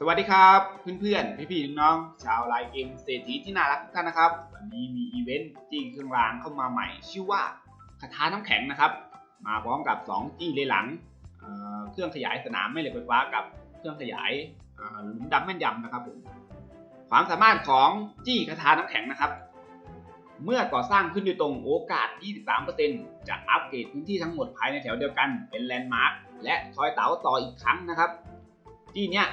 สวัสดีครับเพื่อนๆ พี่ๆ น้องๆ ชาวไลน์เกมเศรษฐีที่น่ารักทุกท่านนะครับ วันนี้มีอีเวนต์จี้เครื่องรางเข้ามาใหม่ ชื่อว่าคาถาน้ำแข็งนะครับ มาพร้อมกับ 2 จี้เลยหลังเเครื่องขยายสนามแม่เหล็กไฟฟ้ากับเครื่องขยายหลุมดำแม่นยำนะครับผมความสามารถของจี้คาถาน้ำแข็งนะครับ เมื่อก่อสร้างขึ้นอยู่ตรงโอกาส 23%จะอัปเกรดพื้นที่ทั้งหมดภายในแถวเดียวกันเป็นแลนด์มาร์คและทอยเต๋าต่ออีกครั้งนะครับจี้เนี้ย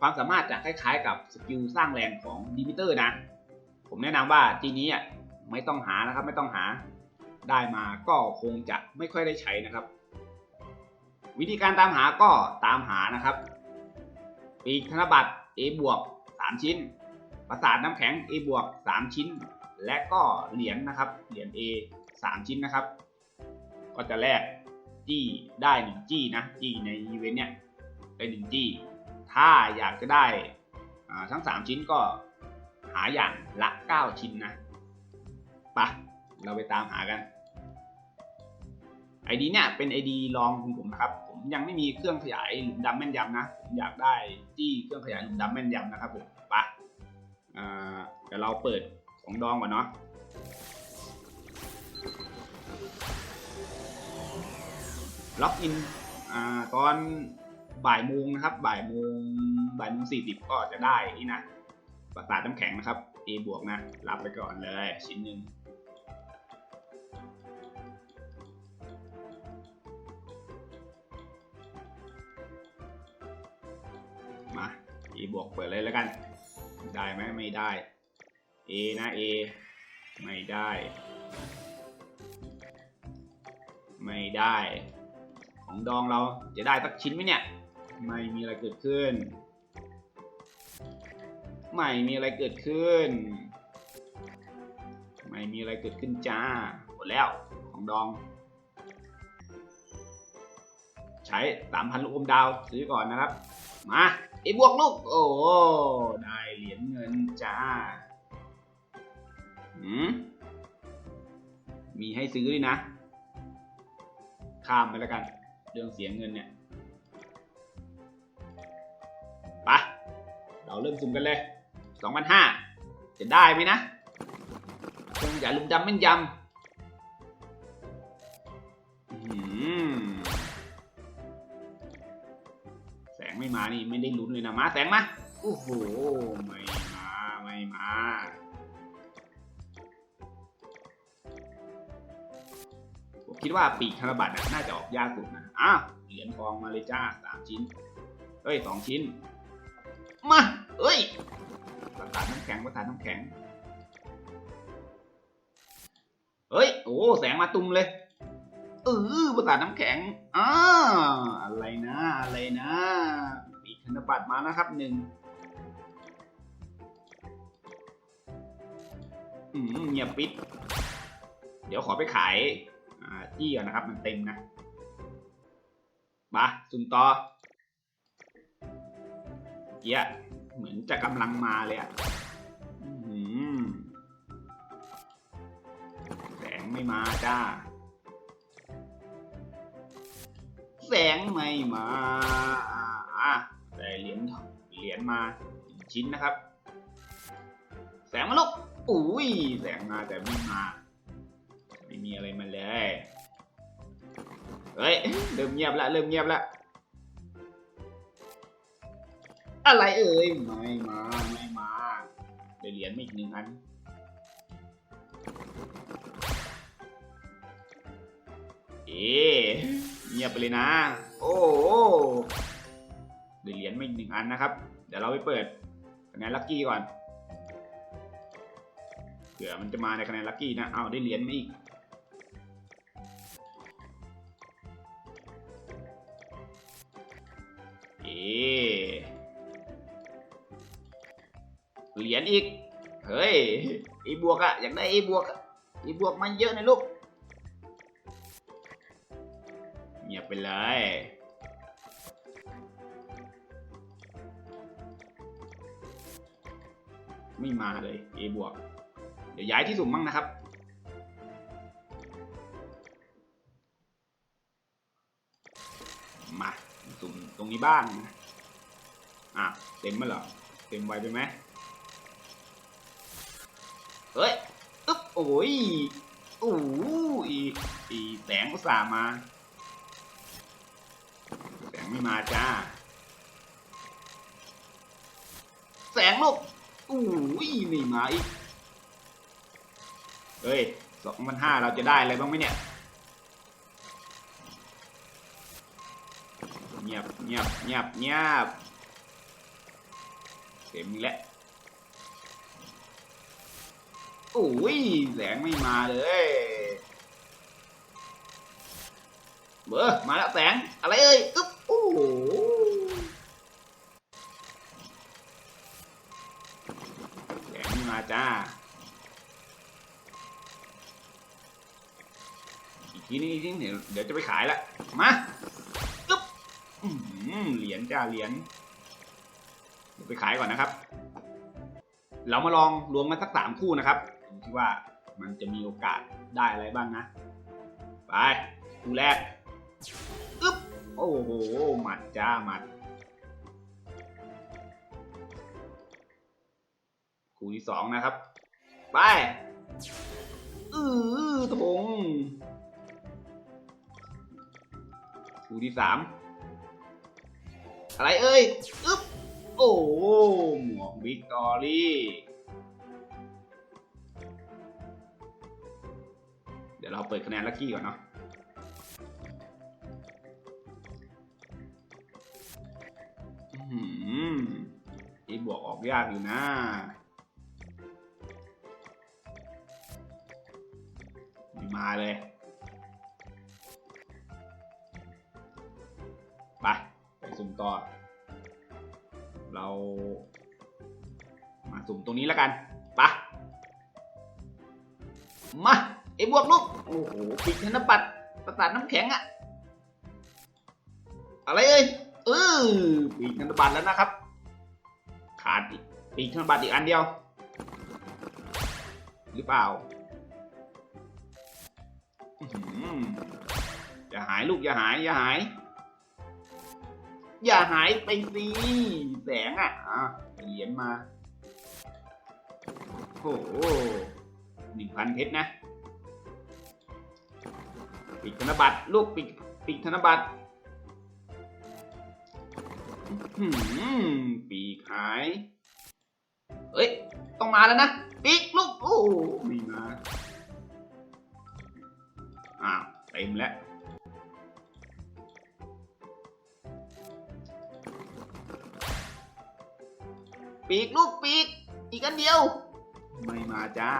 ความสามารถจะคล้ายๆ กับสกิลสร้างแรงของดิมิเตอร์นะ ผมแนะนำว่าจีนี้อะไม่ต้องหานะครับไม่ต้องหาได้มาก็คงจะไม่ค่อยได้ใช้นะครับ วิธีการตามหาก็ตามหานะครับ ปีกธนบัตร A บวก3ชิ้น ประสาทน้ำแข็ง A บวก3ชิ้น และก็เหรียญนะครับ เหรียญ A 3 ชิ้นนะครับ ก็จะแลกจี้ได้1จี้นะจี้ในอีเวนต์เนี้ยได้1จี้ ถ้าอยากจะได้ทั้ง 3 ชิ้นก็หาอย่างละ 9 ชิ้นนะปะเราไปตามหากันไอดีเนี่ยเป็นไอดีลองของผมนะครับ ผมยังไม่มีเครื่องขยายหลุมดำแม่นยำนะ ผมอยากได้จี้เครื่องขยายหลุมดำแม่นยำนะครับผมปะอ่าเดี๋ยวเราเปิดของดองก่อนเนาะล็อกอินอตอน บ่ายโมงนะครับ บ่ายโมงบ่ายโมงสี่สิบก็จะได้นี่นะประสาน้ำแข็งนะครับ A บวกนะ รับไปก่อนเลย ชิ้นหนึ่งมา A บวกเปิดเลยแล้วกัน ได้ไหมไม่ได้ A นะ A ไม่ได้ ไม่ได้ ของดองเราจะได้สักชิ้นไหมเนี่ย ไม่มีอะไรเกิดขึ้น ไม่มีอะไรเกิดขึ้น ไม่มีอะไรเกิดขึ้นจ้า หมดแล้วของดอง ใช้สามพันลูกอมดาวซื้อก่อนนะครับ มาไอ้บวกลูก โอ้ได้เหรียญเงินจ้าหืมมีให้ซื้อด้วยนะ ข้ามไปแล้วกัน เรื่องเสียเงินเนี่ย เราเริ่มสุ่มกันเลย2,500จะได้ไหมนะคงอย่าลุมดำแม่นยำแสงไม่มานี่ไม่ได้ลุ้นเลยนะมาแสงมาโอ้โหไม่มาไม่มาผมคิดว่าปีกธนบัตรน่ะน่าจะออกยากสุดนะอ้าวเหรียญทองมาเลยจ้าสามชิ้นเฮ้ยสองชิ้น มาเอ้ยประสาทน้ำแข็งประสาทน้ำแข็ง เฮ้ย โอ้ แสงมาตุ้มเลย เออประสาทน้ำแข็งอ่าอะไรนะ อะไรนะปีกธนบัตรมานะครับหนึ่งอืมเงียบปิด เดี๋ยวขอไปขายอ่าจี้ก่อนนะครับ มันเต็มนะมาสุ่มต่อ เกียเหมือนจะกำลังมาเลยอะแสงไม่มาจ้า แสงไม่มาอ่าอ่เหรียญเหรียญมาชิ้นนะครับ แสงมาลูกอุ้ย แสงมาแต่ไม่มา ไม่มีอะไรมาเลย เฮ้ย เริ่มเงียบละ เริ่มเงียบละ อะไรเอ่ยไม่มาไม่มาได้เหรียญไมาอีกหนึ่งอันเอ๊ะเงียบไปเลยนะ โอ้โหได้เหรียญไมาอีกหนึ่งอันนะครับ เดี๋ยวเราไปเปิดคะแนนลัคกี้ก่อนเผื่อมันจะมาในคะแนนลัคกี้นะเอาได้เหรียญมาอีกเอ เหรียญอีก เฮ้ยไอบวกอะอยากได้ไอบวกอะไอบวกมาเยอะนะลูกเงียบไปเลยไม่มาเลย A บวก เดี๋ยวย้ายที่สุ่มมั่งนะครับ มา สุ่มตรงนี้บ้างอะเต็มไหมเหรอ เต็มไวไปไหม เฮ้ยอึ๊บโอ้ยโอ้ยอีอีแสงก็สาห์มา แสงไม่มาจ้า แสงลูกอู้ยไม่มาอีก เฮ้ยสองพันห้าเราจะได้อะไรบ้างไหมเนี่ย เงียบเงียบเงียบเงียบเต็มแล้ว โอ้ยแสงไม่มาเลยเบอร์มาแล้วแสง อะไรเอ่ยอึ๊บโอ้โหแสงไม่มาจ้า อีกทีนี้อีกทีนี้เดี๋ยวเดี๋ยวจะไปขายละ มาอึ๊บเหรียญจ้าเหรียญไปขายก่อนนะครับ เรามาลองรวมกันสักสามคู่นะครับ ที่ว่ามันจะมีโอกาสได้อะไรบ้างนะ ไปคู่แรกอึ๊บโอ้โหหมัดจ้าหมัดคู่ที่สองนะครับ ไปอือทงคู่ที่สามอะไรเอ่ยอึ๊บโอ้หหมวกวิกตอรี่ ดี๋ยวเราเปิดคะแนนลัคกี้ก่อนเนาะอื้อหือไอ้บวกออกยากอยู่นะไม่มาเลย ไป ไปสุ่มต่อ เรา มาสุ่มตรงนี้แล้วกัน ไป มา ไอ้บวกลูก โอ้โหปิดธนบัตรประสาทน้ำแข็งอะอะไรเอ่ยเออปีกธนบัตรแล้วนะครับ ขาดอีกปีกธนบัตรอีกอันเดียว หรือเปล่าอื้อหืออย่าหายลูกอย่าหายอย่าหาย อย่าหายไปสิแสงอะอะเหรียญมาโอ้โหหนึ่งพันเพชรนะ ปีกธนบัตรลูกปีกปีกธนบัตรหืมปีกหาย เอ้ย ต้องมาแล้วนะ ปีกลูก โอ้ไม่มา อ้าวเต็มแล้วปีกลูกปีก อีกอันเดียว ไม่มาจ้า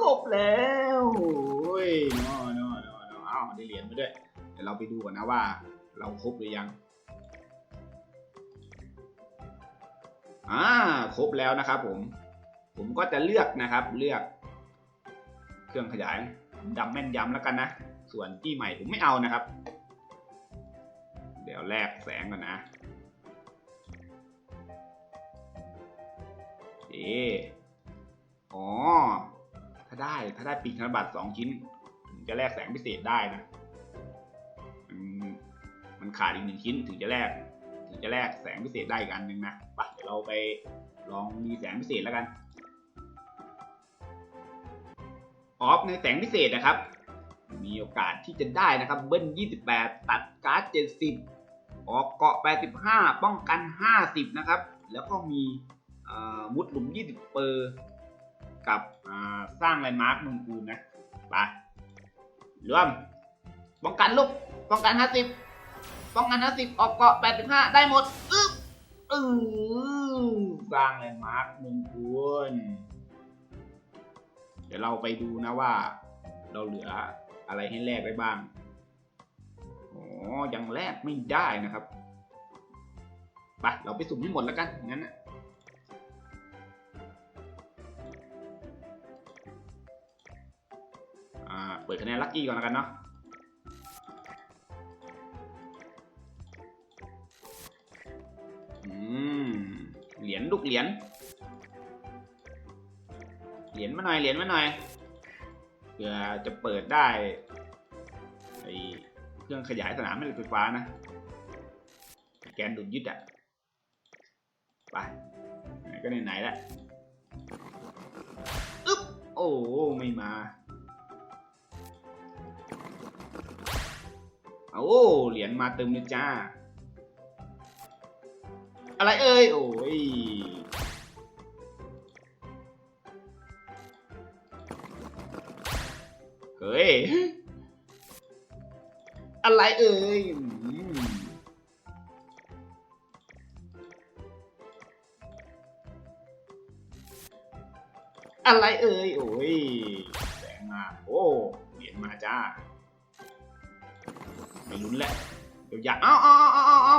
ครบแล้วโอ้ยนอนอนอนออ้าได้เหรียญมาด้วย เดี๋ยวเราไปดูก่อนนะว่า เราครบหรือยัง อ่า ครบแล้วนะครับผม ผมก็จะเลือกนะครับ เลือก เครื่องขยายดำแม่นยำแล้วกันนะ ส่วนที่ใหม่ผมไม่เอานะครับ เดี๋ยวแลกแสงก่อนนะเออ๋อ ถ้าได้ถ้าได้ปีกธนบัตรสองชิ้นถึงจะแลกแสงพิเศษได้นะมันขาดอีกหนึ่งชิ้นถึงจะแลกถึงจะแลกแสงพิเศษได้อีกอันหนึ่งนะไปเดี๋ยวเราไปลองมีแสงพิเศษแล้วกันออฟในแสงพิเศษนะครับ มีโอกาสที่จะได้นะครับ เบิ้ล 28 ตัดการ์ด 70 ออกเกาะ 85 ป้องกัน 50 นะครับ แล้วก็มีมุดหลุม 20 เปอร์ กับสร้างแลนด์มาร์คมึงกูลนะไปรวมป้องกันลูกป้องกัน50ป้องกัน50ออกเกาะ85ได้หมดอึ๊บอือสร้างแลนด์มาร์คมึงกูลเดี๋ยวเราไปดูนะว่า เราเหลืออะไรให้แลกได้บ้างอ๋อยังแลกไม่ได้นะครับไปเราไปสุ่มให้หมดแล้วกันงั้นนะ เปิดคะแนนลัคกี้ก่อนแล้วกันเนาะอืมเหรียญลูกเหรียญ เหรียญมาหน่อย เหรียญมาหน่อย เพื่อจะเปิดได้ไอเครื่องขยายสนามแม่เหล็กไฟฟ้านะ แกนดูดยึดอะไปไหนก็ไหนๆแล้วอึ๊บ โอ้ ไม่มา โอ้เหรียญมาเติมเลยจ้า อะไรเอ่ย โอ้ยเฮ้ย อะไรเอ่ยอะไรเอ่ย โอ้ยแสงมา โอ้ เหรียญมาจ้า ไม่ลุ้นแหละเดี๋ยวอยากเอาเอาเอาเอาเอา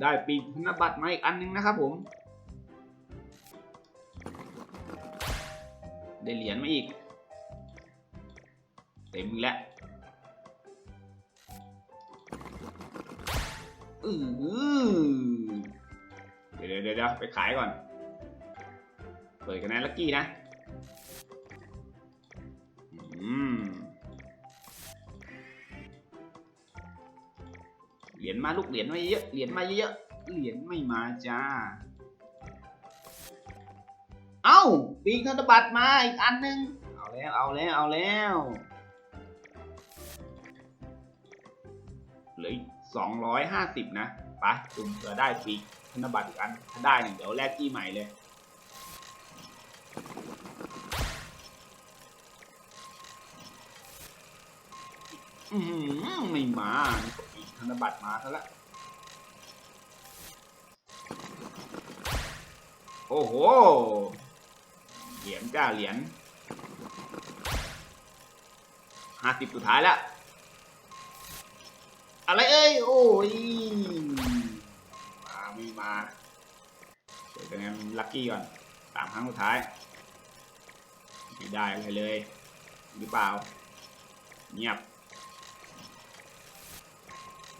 ได้ปีกธนบัตรมาอีกอันนึงนะครับผม ได้เหรียญมาอีก เต็มแล้วอือเดี๋ยวเดี๋ยวเดี๋ยวไปขายก่อน เปิดกันนะลักกี้นะ ยญมาลูกเหรียญมาเยอะเหรียญมาเยอะเหรียญไม่มาจ้า เอ้าปีกธนบัตรมาอีกอันหนึง เอาแล้วเอาแล้วเอาแล้วเหลือสองร้อยห้าสิบนะไปจุ่มเผื่อได้ปีกธนบัตรอีกอันถ้าได้เนี่ยเดี๋ยวแลกกี้ใหม่เลย อือหือไม่มาธนบัตรมาซะแล้วโอ้โห เหรียญจ้าเหรียญห้าสิบสุดท้ายล้วอะไรเอ้ย โอ้ย มาไม่มาเดี๋ยวจะงั้นลัคกี้ก่อนสามครั้งสุดท้าย ไม่ได้อะไรเลย หรือเปล่า เงียบ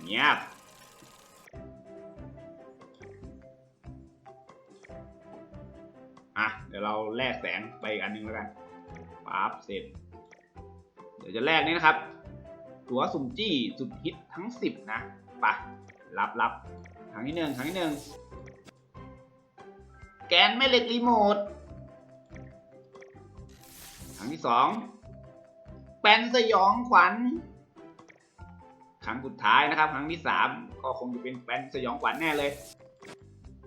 เงียบอะเดี๋ยวเราแลกแสงไปอีกอันหนึงแล้วกันปั๊บเสร็จ เดี๋ยวจะแลกนี้นะครับ ตัวสุ่มจี้สุดฮิตทั้ง 10 นะปะรับรับครั้งที่หนึ่งครั้งที่หนึ่งแกนแม่เหล็กรีโมทครั้งที่สองแปนสยองขวัญ ครั้งสุดท้ายนะครับ ครั้งที่สามก็คงจะเป็นแปนสยองขวัญแน่เลย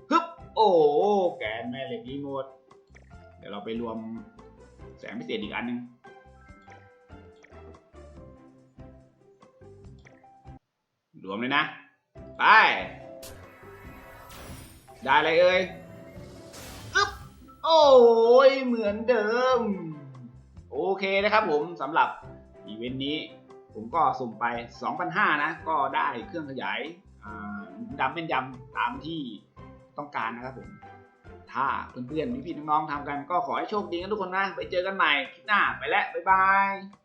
ฮึบโอ้แกนแม่เหล็กรีโมทเดี๋ยวเราไปรวมแสงพิเศษอีกอันหนึงรวมเลยนะ ไป ได้อะไรเอ่ยอึ๊บโอ้ยเหมือนเดิม โอเคนะครับผมสำหรับอีเวนต์นี้ ผมก็สุ่มไป 2,500 นะ ก็ได้เครื่องขยายดำเป็นยำตามที่ต้องการนะครับผม ถ้าเพื่อนๆพี่ๆน้องๆทำกันก็ขอให้โชคดีกันทุกคนนะ ไปเจอกันใหม่คลิปหน้าไปแล้ว บ๊ายบาย